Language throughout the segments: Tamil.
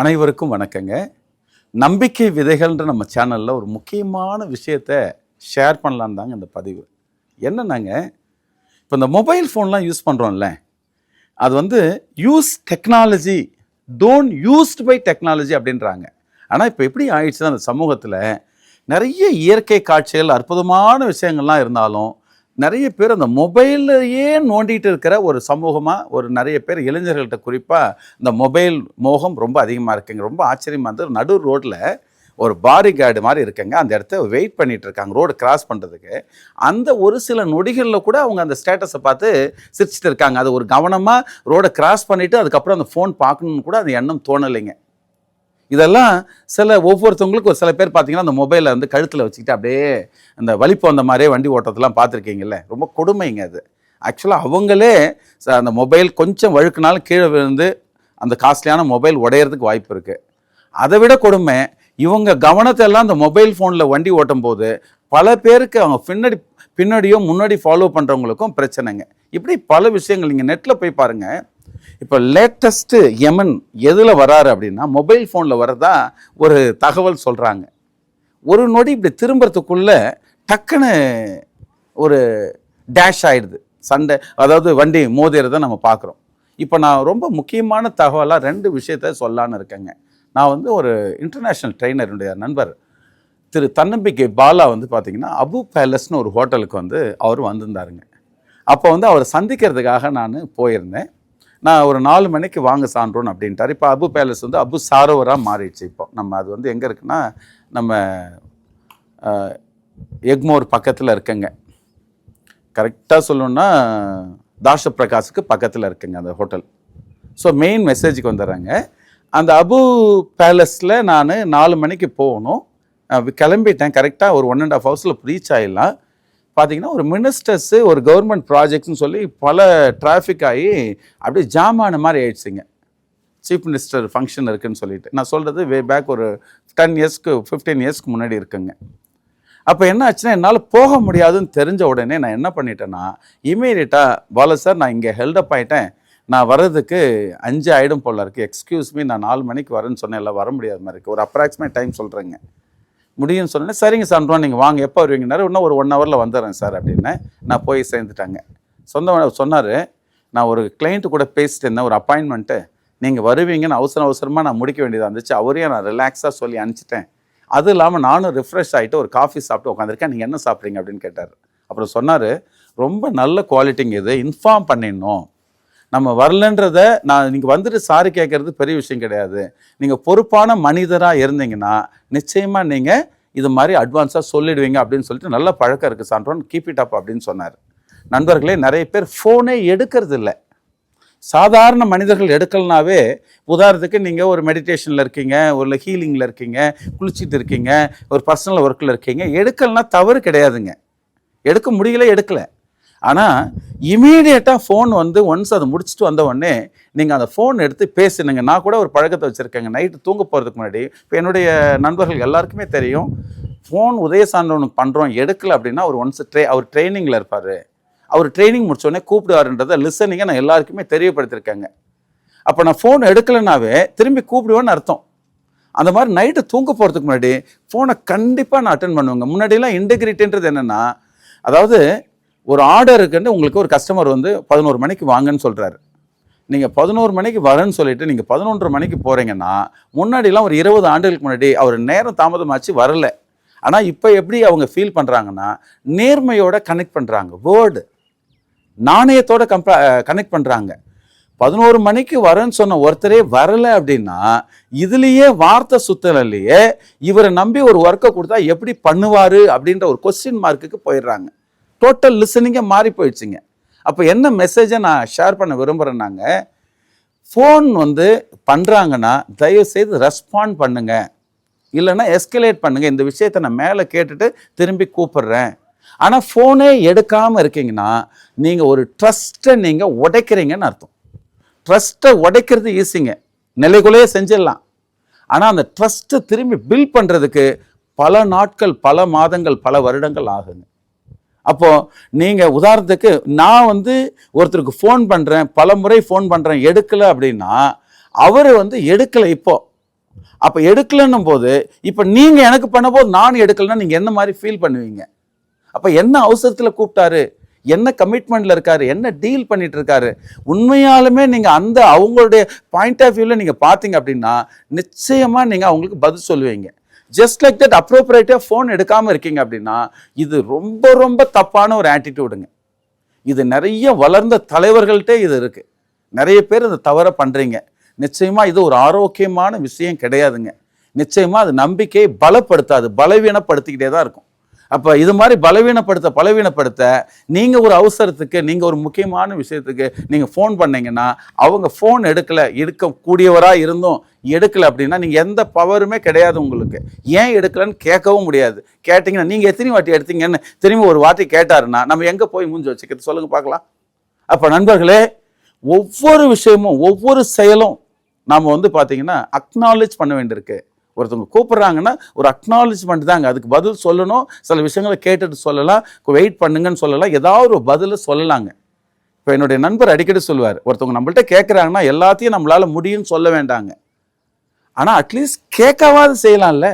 அனைவருக்கும் வணக்கங்க. நம்பிக்கை விதைகள்ன்ற நம்ம சேனலில் ஒரு முக்கியமான விஷயத்த ஷேர் பண்ணலான் தாங்க இந்த பதிவு. என்னென்னாங்க? இப்போ இந்த மொபைல் ஃபோன்லாம் யூஸ் பண்ணுறோம்ல அது வந்து use technology don't used by technology அப்படின்றாங்க. ஆனால் இப்போ எப்படி ஆயிடுச்சுன்னா அந்த சமூகத்தில் நிறைய இயற்கை காட்சிகள் அற்புதமான விஷயங்கள்லாம் இருந்தாலும் நிறைய பேர் அந்த மொபைல்லையே நோண்டிகிட்டு இருக்கிற ஒரு சமூகமாக ஒரு நிறைய பேர் இளைஞர்கள்ட்ட குறிப்பாக இந்த மொபைல் மோகம் ரொம்ப அதிகமாக இருக்குங்க. ரொம்ப ஆச்சரியமாக இருந்தது. நடு ரோட்டில் ஒரு பாடி கார்டு மாதிரி இருக்குங்க. அந்த இடத்த வெயிட் பண்ணிகிட்டு இருக்காங்க. ரோடு கிராஸ் பண்ணுறதுக்கு அந்த ஒரு சில நொடிகளில் கூட அவங்க அந்த ஸ்டேட்டஸை பார்த்து சிரிச்சிட்டு இருக்காங்க. அது ஒரு கவனமாக ரோடை கிராஸ் பண்ணிவிட்டு அதுக்கப்புறம் அந்த ஃபோன் பார்க்கணுன்னு கூட அந்த எண்ணம் தோணலைங்க. இதெல்லாம் சில ஒவ்வொருத்தவங்களுக்கும் ஒரு சில பேர் பார்த்தீங்கன்னா அந்த மொபைலை வந்து கழுத்தில் வச்சுக்கிட்டு அப்படியே அந்த வலிப்பு வந்த மாதிரியே வண்டி ஓட்டத்தெல்லாம் பார்த்துருக்கீங்கல்ல. ரொம்ப கொடுமைங்க அது. ஆக்சுவலாக அவங்களே ச- அந்த மொபைல் கொஞ்சம் வழுக்குனாலும் கீழே விழுந்து அந்த காஸ்ட்லியான மொபைல் உடையறதுக்கு வாய்ப்பு இருக்குது அதை விட கொடுமை இவங்க கவனத்தை எல்லாம் அந்த மொபைல் ஃபோனில் வண்டி ஓட்டும் போது பல பேருக்கு அவங்க பின்னாடி பின்னாடியோ முன்னாடி ஃபாலோ பண்ணுறவங்களுக்கும் பிரச்சனைங்க. இப்படி பல விஷயங்கள் நீங்கள் நெட்டில் போய் பாருங்கள் இப்போ லேட்டஸ்ட்டு யமன் எதில் வராரு அப்படின்னா மொபைல் ஃபோனில் வரதா ஒரு தகவல் சொல்கிறாங்க ஒரு நொடி இப்படி திரும்புறதுக்குள்ளே டக்குன்னு ஒரு டேஷ் ஆயிடுது. சண்டை அதாவது வண்டி மோதிரதை நம்ம பார்க்குறோம். இப்போ நான் ரொம்ப முக்கியமான தகவலாக ரெண்டு விஷயத்த சொல்லலான்னு இருக்கேங்க. நான் வந்து ஒரு இன்டர்நேஷ்னல் ட்ரெயினருடைய நண்பர் திரு தன்னம்பிக்கை பாலா வந்து பார்த்திங்கன்னா அபு பேலஸ்னு ஒரு ஹோட்டலுக்கு வந்து அவர் வந்திருந்தாருங்க. அப்போ வந்து அவரை சந்திக்கிறதுக்காக நான் போயிருந்தேன். நான் ஒரு நாலு மணிக்கு வாங்க சான்றோன் அப்படின்ட்டார். இப்போ அபு பேலஸ் வந்து அபு சாரோவராக மாறிடுச்சு இப்போ. நம்ம அது வந்து எங்கே இருக்குன்னா நம்ம எக்மோர் பக்கத்தில் இருக்கங்க. கரெக்டாக சொல்லணுன்னா தாஷ பிரகாஷுக்கு பக்கத்தில் இருக்குங்க அந்த ஹோட்டல் ஸோ மெயின் மெசேஜுக்கு வந்துடுறாங்க. அந்த அபு பேலஸில் நான் நாலு மணிக்கு போகணும். கிளம்பிட்டேன். கரெக்டாக ஒரு ஒன் அண்ட் ஆஃப் ஹவர்ஸில் ரீச் ஆகிடலாம் பார்த்தீங்கன்னா ஒரு மினிஸ்டர்ஸு ஒரு கவர்மெண்ட் ப்ராஜெக்ட்ஸ்னு சொல்லி பல டிராஃபிக் ஆகி அப்படியே ஜாம் ஆன மாதிரி ஆயிடுச்சுங்க. சீஃப் மினிஸ்டர் ஃபங்க்ஷன் இருக்குதுன்னு சொல்லிட்டு. நான் சொல்கிறது வே பேக் ஒரு டென் இயர்ஸ்க்கு ஃபிஃப்டீன் இயர்ஸ்க்கு முன்னாடி இருக்குங்க. அப்போ என்ன ஆச்சுன்னா என்னால் போக முடியாதுன்னு தெரிஞ்ச உடனே நான் என்ன பண்ணிட்டேன்னா இமீடியட்டாக பால சார் நான் இங்கே ஹெல்டப் ஆயிட்டேன். நான் வர்றதுக்கு அஞ்சு ஆகிடும் போல இருக்குது எக்ஸ்கியூஸ் மீ நான் நாலு மணிக்கு வரேன்னு சொன்னேன் எல்லாம் வர முடியாத மாதிரி இருக்குது ஒரு அப்ராக்சிமேட் டைம் சொல்கிறேங்க முடியும்னு சொன்னேன் சரிங்க சார் நீங்கள் வாங்க எப்போ வருவீங்கன்னாரு இன்னும் ஒரு ஒன் ஹவரில் வந்துடுறேன் சார் அப்படின்னு நான் போய் சேர்ந்துட்டாங்க. சொந்த சொன்னார் நான் ஒரு கிளைண்ட்டு கூட பேசிட்டு இருந்தேன் ஒரு அப்பாயின்மெண்ட்டு நீங்கள் வருவீங்கன்னு அவசர அவசரமாக நான் முடிக்க வேண்டியதாக இருந்துச்சு அவரையும் நான் ரிலாக்ஸாக சொல்லி அனுப்பிச்சிட்டேன். அது இல்லாமல் நானும் ரிஃப்ரெஷ் ஆகிட்டு ஒரு காஃபி சாப்பிட்டு உட்காந்துருக்கேன் நீங்கள் என்ன சாப்பிட்றீங்க அப்படின்னு கேட்டார். அப்புறம் சொன்னார் ரொம்ப நல்ல குவாலிட்டிங்க இது இன்ஃபார்ம் பண்ணிடணும். நம்ம வரலன்றத நான் நீங்கள் வந்துட்டு சாரி கேட்கறது பெரிய விஷயம் கிடையாது. நீங்கள் பொறுப்பான மனிதராக இருந்தீங்கன்னா நிச்சயமாக நீங்கள் இது மாதிரி அட்வான்ஸாக சொல்லிடுவீங்க அப்படின்னு சொல்லிட்டு நல்ல பழக்கம் இருக்குது சான்றோன். கீப் இட் அப் அப்படின்னு சொன்னார். நண்பர்களே நிறைய பேர் ஃபோனே எடுக்கிறது இல்லை. சாதாரண மனிதர்கள் எடுக்கலனாவே உதாரணத்துக்கு நீங்கள் ஒரு மெடிடேஷனில் இருக்கீங்க ஒரு ஹீலிங்கில் இருக்கீங்க குளிச்சிட்டு இருக்கீங்க ஒரு பர்சனல் ஒர்க்கில் இருக்கீங்க எடுக்கலனா தவறு கிடையாதுங்க. எடுக்க முடியல எடுக்கலை. ஆனால் இமீடியட்டாக ஃபோன் வந்து ஒன்ஸ் அதை முடிச்சுட்டு வந்த உடனே நீங்கள் அந்த ஃபோன் எடுத்து பேசினுங்க. நான் கூட ஒரு பழக்கத்தை வச்சுருக்கேங்க. நைட்டு தூங்க போகிறதுக்கு முன்னாடி இப்போ என்னுடைய நண்பர்கள் எல்லாருக்குமே தெரியும் ஃபோன் உதய சான்றவனுக்கு பண்ணுறோம் எடுக்கல அப்படின்னா அவர் ஒன்ஸ் ட்ரே அவர் ட்ரைனிங்கில் இருப்பார். அவர் ட்ரைனிங் முடிச்சோடனே கூப்பிடுவாருன்றதை லிசனிங்கை நான் எல்லாருக்குமே தெரியப்படுத்திருக்கேங்க. அப்போ நான் ஃபோன் எடுக்கலைனாவே திரும்பி கூப்பிடுவேன்னு அர்த்தம். அந்த மாதிரி நைட்டு தூங்க போகிறதுக்கு முன்னாடி ஃபோனை கண்டிப்பாக நான் அட்டன் பண்ணுவேங்க. முன்னாடிலாம் இன்டெகிரிட்டின்றது என்னென்னா அதாவது ஒரு ஆர்டர் இருக்குன்னு உங்களுக்கு ஒரு கஸ்டமர் வந்து பதினோரு மணிக்கு வாங்கன்னு சொல்கிறாரு நீங்கள் பதினோரு மணிக்கு வரேன்னு சொல்லிட்டு நீங்கள் பதினொன்றரை மணிக்கு போகிறீங்கன்னா முன்னாடிலாம் ஒரு இருபது ஆண்டுகளுக்கு முன்னாடி அவர் நேரம் தாமதமாச்சு வரல. ஆனால் இப்போ எப்படி அவங்க ஃபீல் பண்ணுறாங்கன்னா நேர்மையோட கனெக்ட் பண்ணுறாங்க வேர்டு நாணயத்தோட கம்பா கனெக்ட் பண்ணுறாங்க பதினோரு மணிக்கு வரேன்னு சொன்ன ஒருத்தரே வரலை அப்படின்னா இதுலேயே வார்த்தை சுத்தலையே இவரை நம்பி ஒரு ஒர்க்கை கொடுத்தா எப்படி பண்ணுவார் அப்படின்ற ஒரு கொஸ்டின் மார்க்குக்கு போயிடுறாங்க. டோட்டல் லிசனிங்கே மாறி போயிடுச்சுங்க. அப்போ என்ன மெசேஜை நான் ஷேர் பண்ண விரும்புகிறேன்னாங்க ஃபோன் வந்து பண்ணுறாங்கன்னா தயவுசெய்து ரெஸ்பாண்ட் பண்ணுங்க. இல்லைன்னா எஸ்கலேட் பண்ணுங்கள் இந்த விஷயத்தை நான் மேலே கேட்டுட்டு திரும்பி கூப்பிடுறேன். ஆனால் ஃபோனே எடுக்காமல் இருக்கீங்கன்னா நீங்கள் ஒரு ட்ரஸ்ட்டை நீங்கள் உடைக்கிறீங்கன்னு அர்த்தம். ட்ரஸ்ட்டை உடைக்கிறது ஈஸிங்க நிலைக்குள்ளேயே செஞ்சிடலாம். ஆனால் அந்த ட்ரஸ்ட்டை திரும்பி பில்ட் பண்ணுறதுக்கு பல நாட்கள் பல மாதங்கள் பல வருடங்கள் ஆகுங்க. அப்போ நீங்கள் உதாரணத்துக்கு நான் வந்து ஒருத்தருக்கு ஃபோன் பண்ணுறேன் பல முறை ஃபோன் பண்ணுறேன் எடுக்கலை அப்படின்னா அவர் வந்து எடுக்கலை இப்போது அப்போ எடுக்கலைன்னும் போது இப்போ நீங்கள் எனக்கு பண்ணும்போது நான் எடுக்கலைன்னா நீங்கள் என்ன மாதிரி ஃபீல் பண்ணுவீங்க? அப்போ என்ன அவசரத்தில் கூப்பிட்டாரு? என்ன கமிட்மெண்ட்ல இருக்காரு? என்ன டீல் பண்ணிட்டு இருக்காரு உண்மையாலுமே நீங்க அந்த அவங்களுடைய பாயிண்ட் ஆஃப் வியூல நீங்க பாத்தீங்க அப்படின்னா நிச்சயமா நீங்க அவங்களுக்கு பதில் சொல்லுவீங்க. ஜஸ்ட் லைக் தட் அப்ரோப்ரேட்டாக ஃபோன் எடுக்காமல் இருக்கீங்க அப்படின்னா இது ரொம்ப ரொம்ப தப்பான ஒரு ஆட்டிடியூடுங்க இது நிறைய வளர்ந்த தலைவர்கள்ட்டே இது இருக்குது நிறைய பேர் இதை தவறை பண்ணுறீங்க நிச்சயமாக இது ஒரு ஆரோக்கியமான விஷயம் கிடையாதுங்க. நிச்சயமாக அது நம்பிக்கையை பலப்படுத்தாது பலவீனப்படுத்திக்கிட்டே தான் இருக்கும். அப்போ இது மாதிரி பலவீனப்படுத்த பலவீனப்படுத்த நீங்கள் ஒரு அவசரத்துக்கு நீங்கள் ஒரு முக்கியமான விஷயத்துக்கு நீங்கள் ஃபோன் பண்ணீங்கன்னா அவங்க ஃபோன் எடுக்கலை எடுக்கக்கூடியவராக இருந்தும் எடுக்கலை அப்படின்னா நீங்கள் எந்த பவருமே கிடையாது உங்களுக்கு. ஏன் எடுக்கலைன்னு கேட்கவும் முடியாது. கேட்டிங்கன்னா நீங்கள் எத்தனை வாட்டி எடுத்தீங்கன்னு திரும்பி ஒரு வாட்டி கேட்டாருன்னா நம்ம எங்கே போய் மூஞ்சி வச்சுக்கிறது? சொல்லுங்கள் பார்க்கலாம். அப்போ நண்பர்களே ஒவ்வொரு விஷயமும் ஒவ்வொரு செயலும் நாம் வந்து பார்த்தீங்கன்னா அக்னாலேஜ் பண்ண வேண்டியிருக்கு. ஒருத்தவங்க கூப்பிட்றாங்கன்னா ஒரு அக்னாலஜ்மெண்ட் தாங்க. அதுக்கு பதில் சொல்லணும். சில விஷயங்களை கேட்டுட்டு சொல்லலாம். வெயிட் பண்ணுங்கன்னு சொல்லலாம். ஏதாவது ஒரு பதிலை சொல்லலாங்க. இப்போ என்னுடைய நண்பர் அடிக்கடி சொல்லுவார். ஒருத்தவங்க நம்மள்ட்ட கேட்குறாங்கன்னா எல்லாத்தையும் நம்மளால முடியும்னு சொல்ல வேண்டாங்க. ஆனால் அட்லீஸ்ட் கேட்கவாது செய்யலாம்ல.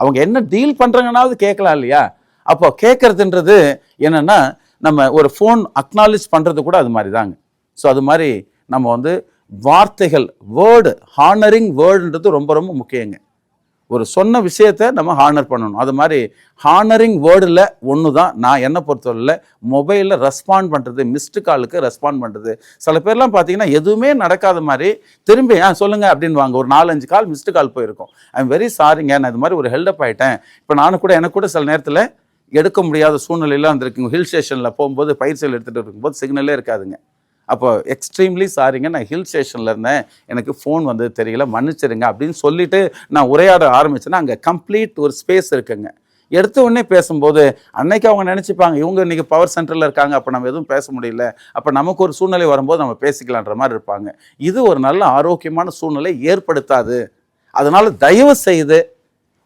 அவங்க என்ன டீல் பண்ணுறாங்கன்னாவது கேட்கலாம் இல்லையா? அப்போ கேட்குறதுன்றது என்னென்னா நம்ம ஒரு ஃபோன் அக்னாலேஜ் பண்ணுறது கூட அது மாதிரி தாங்க. ஸோ அது மாதிரி நம்ம வந்து வார்த்தைகள் வேர்டு ஹானரிங் வேர்டுன்றது ரொம்ப ரொம்ப முக்கியங்க. ஒரு சொன்ன விஷயத்த நம்ம ஹானர் பண்ணணும். அது மாதிரி ஹானரிங் வேர்டில் ஒன்று தான் நான் என்னை பொறுத்தவரையில் மொபைலில் ரெஸ்பாண்ட் பண்ணுறது மிஸ்டு காலுக்கு ரெஸ்பாண்ட் பண்ணுறது சில பேர்லாம் பார்த்தீங்கன்னா எதுவுமே நடக்காத மாதிரி திரும்பி ஆ சொல்லுங்கள் அப்படின்னு வாங்க ஒரு நாலஞ்சு கால் மிஸ்டு கால் போயிருக்கும். ஐ எம் வெரி சாரிங்க நான் இது மாதிரி ஒரு ஹெல்டப் ஆகிட்டேன் இப்போ நானும் கூட எனக்கு கூட சில நேரத்தில் எடுக்க முடியாத சூழ்நிலையெல்லாம் இருந்திருக்குங்க ஹில் ஸ்டேஷனில் போகும்போது பயிற்சியில் எடுத்துகிட்டு இருக்கும்போது சிக்னலே இருக்காதுங்க. அப்போ எக்ஸ்ட்ரீம்லி சாரிங்க நான் ஹில் ஸ்டேஷனில் இருந்தேன். எனக்கு ஃபோன் வந்து தெரியல மன்னிச்சிருங்க அப்படின்னு சொல்லிட்டு நான் உரையாட ஆரம்பிச்சேன்னா அங்கே கம்ப்ளீட் ஒரு ஸ்பேஸ் இருக்குங்க. எடுத்த உடனே பேசும்போது அன்னைக்கு அவங்க நினச்சிப்பாங்க இவங்க இன்றைக்கி பவர் சென்டரில் இருக்காங்க அப்போ நம்ம எதுவும் பேச முடியல அப்போ நமக்கு ஒரு சூழ்நிலை வரும்போது நம்ம பேசிக்கலான்ற மாதிரி இருப்பாங்க. இது ஒரு நல்ல ஆரோக்கியமான சூழ்நிலை ஏற்படுத்தாது. அதனால் தயவு செய்து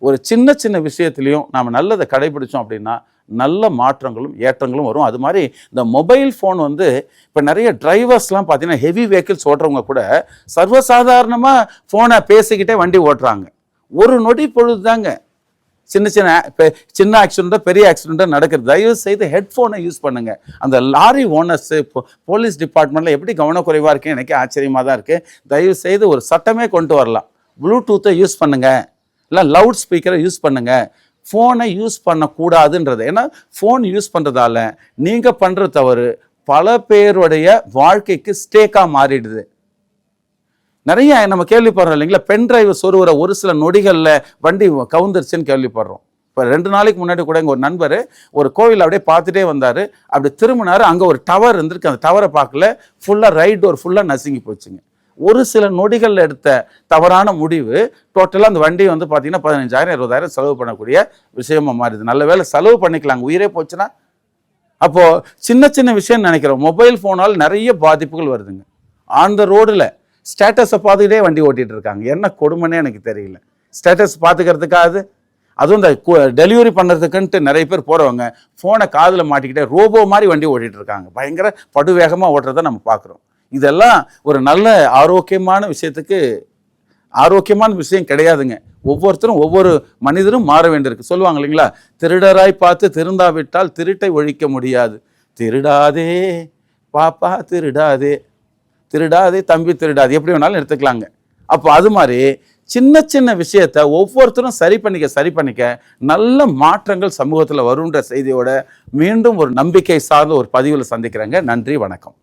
ஒரு சின்ன சின்ன விஷயத்துலையும் நாம் நல்லதை கடைபிடிச்சோம் அப்படின்னா நல்ல மாற்றங்களும் ஏற்றங்களும் வரும். அது மாதிரி இந்த மொபைல் ஃபோன் வந்து இப்போ நிறைய டிரைவர்ஸ்லாம் பார்த்தீங்கன்னா ஹெவி வெஹிக்கிள்ஸ் ஓட்டுறவங்க கூட சர்வசாதாரணமாக ஃபோனை பேசிக்கிட்டே வண்டி ஓட்டுறாங்க. ஒரு நொடி பொழுது தாங்க சின்ன சின்ன இப்போ சின்ன ஆக்சிடெண்ட்டோ பெரிய ஆக்சிடெண்ட்டோ நடக்கிறது தயவு செய்து ஹெட்ஃபோனை யூஸ் பண்ணுங்கள் அந்த லாரி ஓனர்ஸு இப்போ போலீஸ் டிபார்ட்மெண்ட்டில் எப்படி கவனக்குறைவாக இருக்கு எனக்கு ஆச்சரியமாக தான் இருக்குது தயவு செய்து ஒரு சட்டமே கொண்டு வரலாம். ப்ளூடூத்தை யூஸ் பண்ணுங்கள் இல்லை லவுட் ஸ்பீக்கரை யூஸ் பண்ணுங்கள் ஃபோனை யூஸ் பண்ணக்கூடாதுன்றது. ஏன்னா ஃபோன் யூஸ் பண்ணுறதால நீங்கள் பண்ணுற தவறு பல பேருடைய வாழ்க்கைக்கு ஸ்டேக்காக மாறிடுது. நிறைய நம்ம கேள்விப்படுறோம் இல்லைங்களா? பென் டிரைவ் சொருகிற ஒரு சில நொடிகளில் வண்டி கவுந்துருச்சுன்னு கேள்விப்படுறோம். இப்போ ரெண்டு நாளைக்கு முன்னாடி கூட எங்கள் ஒரு நண்பர் ஒரு கோவில் அப்படியே பார்த்துட்டே வந்தார். அப்படி திரும்பினார் அங்கே ஒரு டவர் இருந்திருக்கு. அந்த டவரை பார்க்கல. ஃபுல்லாக ரைட் டோர் ஃபுல்லாக நசுங்கி போச்சுங்க. ஒரு சில நொடிகளில் எடுத்த தவறான முடிவு டோட்டலாக அந்த வண்டி வந்து பார்த்தீங்கன்னா பதினஞ்சாயிரம் இருபதாயிரம் செலவு பண்ணக்கூடிய விஷயமா மாறுது நல்ல வேலை செலவு பண்ணிக்கலாங்க. உயிரே போச்சுன்னா அப்போது சின்ன சின்ன விஷயம் நினைக்கிறோம். மொபைல் ஃபோனால் நிறைய பாதிப்புகள் வருதுங்க. ஆன் த ரோடில் ஸ்டேட்டஸை பார்த்துக்கிட்டே வண்டி ஓட்டிகிட்டு இருக்காங்க. என்ன கொடுமைன்னே எனக்கு தெரியல. ஸ்டேட்டஸ் பார்த்துக்கிறதுக்காது அதுவும் இந்த டெலிவரி பண்ணுறதுக்குன்ட்டு நிறைய பேர் போகிறவங்க ஃபோனை காதில் மாட்டிக்கிட்டே ரோபோ மாதிரி வண்டி ஓட்டிகிட்டு இருக்காங்க. பயங்கர படுவேகமாக ஓட்டுறதை நம்ம பார்க்குறோம். இதெல்லாம் ஒரு நல்ல ஆரோக்கியமான விஷயத்துக்கு ஆரோக்கியமான விஷயம் கிடையாதுங்க. ஒவ்வொருத்தரும் ஒவ்வொரு மனிதரும் மாற வேண்டியிருக்கு. சொல்லுவாங்க இல்லைங்களா? திருடராய் பார்த்து திருந்தாவிட்டால் திருட்டை ஒழிக்க முடியாது. திருடாதே பாப்பா திருடாதே திருடாதே தம்பி திருடாது எப்படி வேணாலும் எடுத்துக்கலாங்க. அப்போ அது மாதிரி சின்ன சின்ன விஷயத்த ஒவ்வொருத்தரும் சரி பண்ணிக்க சரி பண்ணிக்க நல்ல மாற்றங்கள் சமூகத்தில் வருன்ற செய்தியோட மீண்டும் ஒரு நம்பிக்கை சார்ந்த ஒரு பதிவில் சந்திக்கிறேங்க. நன்றி வணக்கம்.